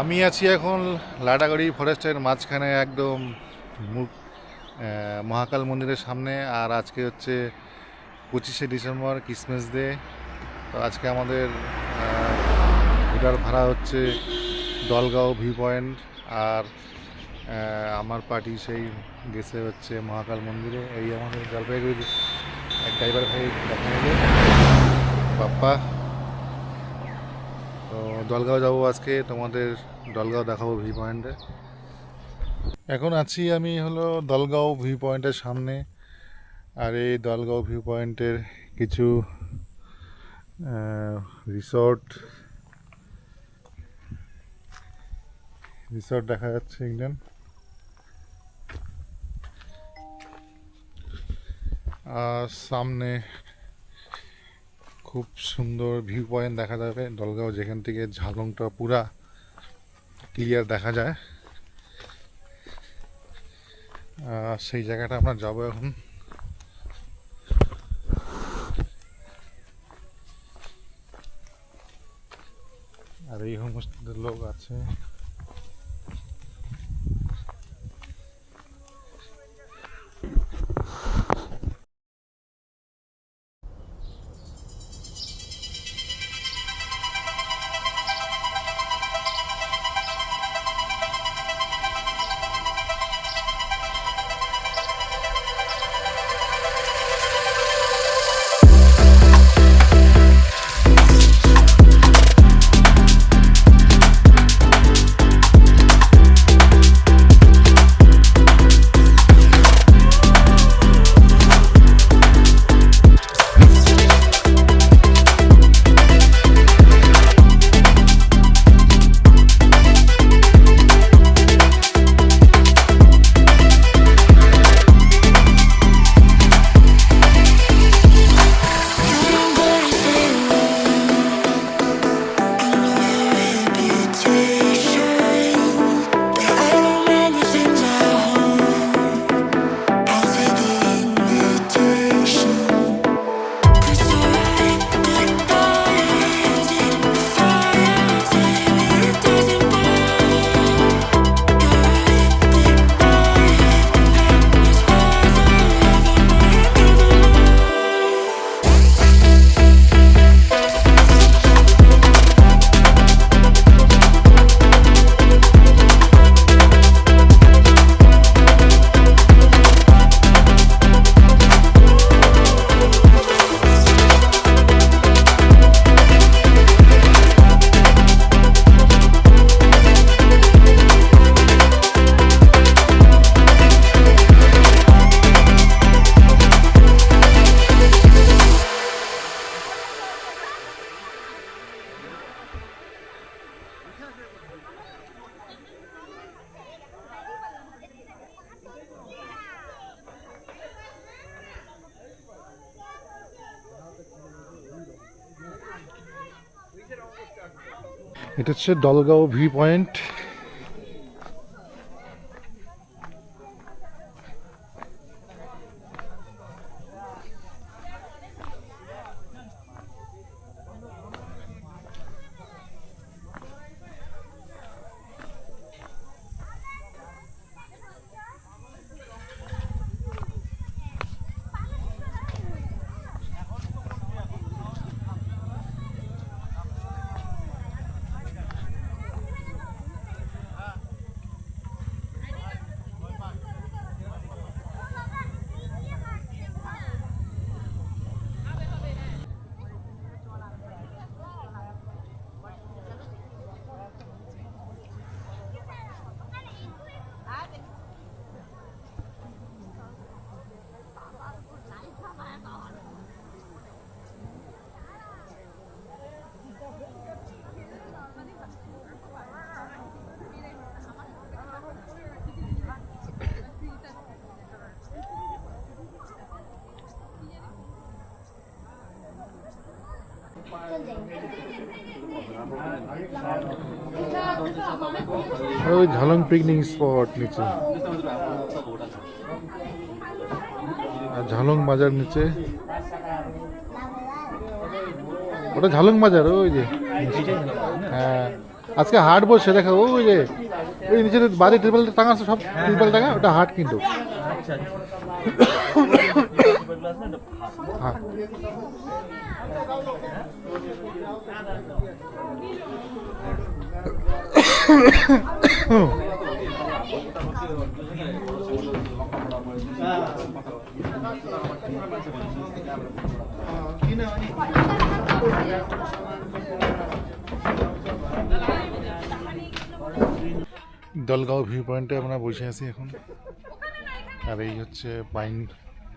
আমি আছি এখন লাটাগাড়ি ফরেস্টের মাঝখানে একদম মহাকাল মন্দিরের সামনে, আর আজকে হচ্ছে পঁচিশে ডিসেম্বর, ক্রিসমাস ডে। তো আজকে আমাদের ঘোরার ভাড়া হচ্ছে দলগাঁও ভিউ পয়েন্ট আর আমার পার্টি সেই গেছে হচ্ছে মহাকাল মন্দিরে। এই আমাদের জলপাইগুড়ির এক ড্রাইভার ভাই দেখা বাপ্পা তো দলগাঁও যাব আজকে, তোমাদের দলগাঁও দেখাবো ভিউ পয়েন্টে এখন আছি আমি হলো দলগাঁও ভিউ পয়েন্টের সামনে, আর এই দলগাঁও ভিউ পয়েন্টের কিছু রিসর্ট রিসর্ট দেখা যাচ্ছে একজন আর সামনে খুব সুন্দর ভিউ পয়েন্ট দেখা যাবে। দলগাঁও যেখান থেকে ঝালংটা পুরা ক্লিয়ার দেখা যায়। সেই জায়গাটা আমরা যাব এখন। আর এই হোমস্টের লোক আছে। এটা হচ্ছে দলগাঁও ভিউ পয়েন্ট আর ওই ঝালং পিকনিক স্পট নিচে। আর ঝালং বাজার নিচে। ওটা ঝালং বাজার ওই যে। হ্যাঁ। আজকে হাট বসে দেখো ওই যে ওই নিচে বাড়ি ট্রিপল টাঙা আছে সব ট্রিপল টাঙা ওটা হাট কিন্তু। হ্যাঁ। দলগাঁও ভিউ পয়েন্টে আমরা বসে আছি এখন। আর এই হচ্ছে পাইন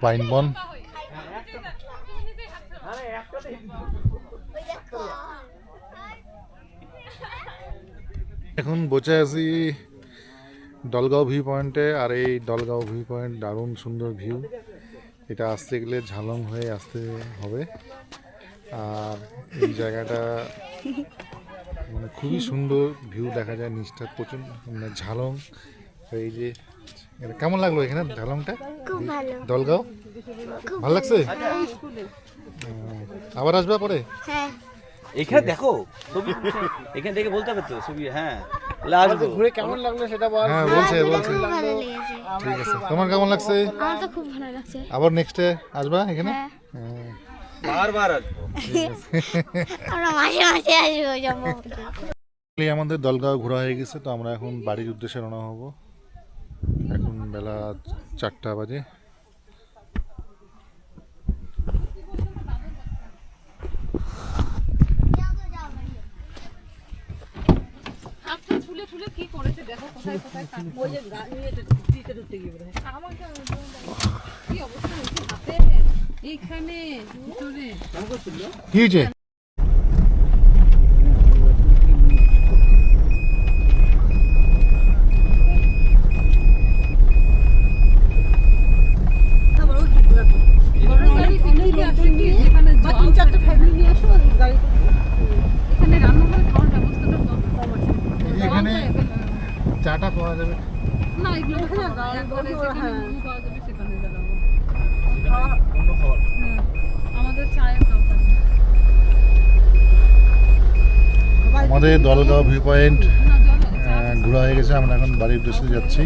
পাইন বন এখন বসে আছি দলগাঁও ভিউ পয়েন্টে আর এই দলগাঁও ভিউ পয়েন্ট দারুণ সুন্দর ভিউ। এটা আসতে গেলে ঝালং হয়ে আসতে হবে। আর এই জায়গাটা মানে খুবই সুন্দর ভিউ দেখা যায় নিচটা প্রচুর মানে ঝালং। এই যে কেমন লাগল এখানে ঝালংটা? দলগাঁও? ভালো লাগছে? আবার আসবে পরে? হ্যাঁ। এখানে দেখো ছবি। এখানে দেখে বলতে হবে তো ছবি হ্যাঁ। আসব। ঘুরে কেমন লাগল সেটা বল। হ্যাঁ বলছে বলছে। খুব ভালো লেগেছে। ঠিক আছে। তোমার কেমন লাগছে? আমার তো খুব ভালো লাগছে। আবার নেক্সটে আসবা এখানে? হ্যাঁ। বারবার আসব। আমরা মাসে মাসে আসব আমাদের দলগাঁও ঘোরা হয়ে গেছে তো আমরা এখন বাড়ির উদ্দেশ্যে রওনা হব। এখন বেলা চারটা বাজে। কি করেছে দেখো কোথায় কোথায়। ওই যে দিতে দিতে গিয়ে বোধহয়। আমাকে কি অবস্থা হয়েছে কি হয়েছে আমাদের দরকার নেই। আমাদের দলগাঁও ভিউ পয়েন্ট ঘুরা ঘোরা হয়ে গেছে আমরা এখন বাড়ির উদ্দেশ্যে যাচ্ছি।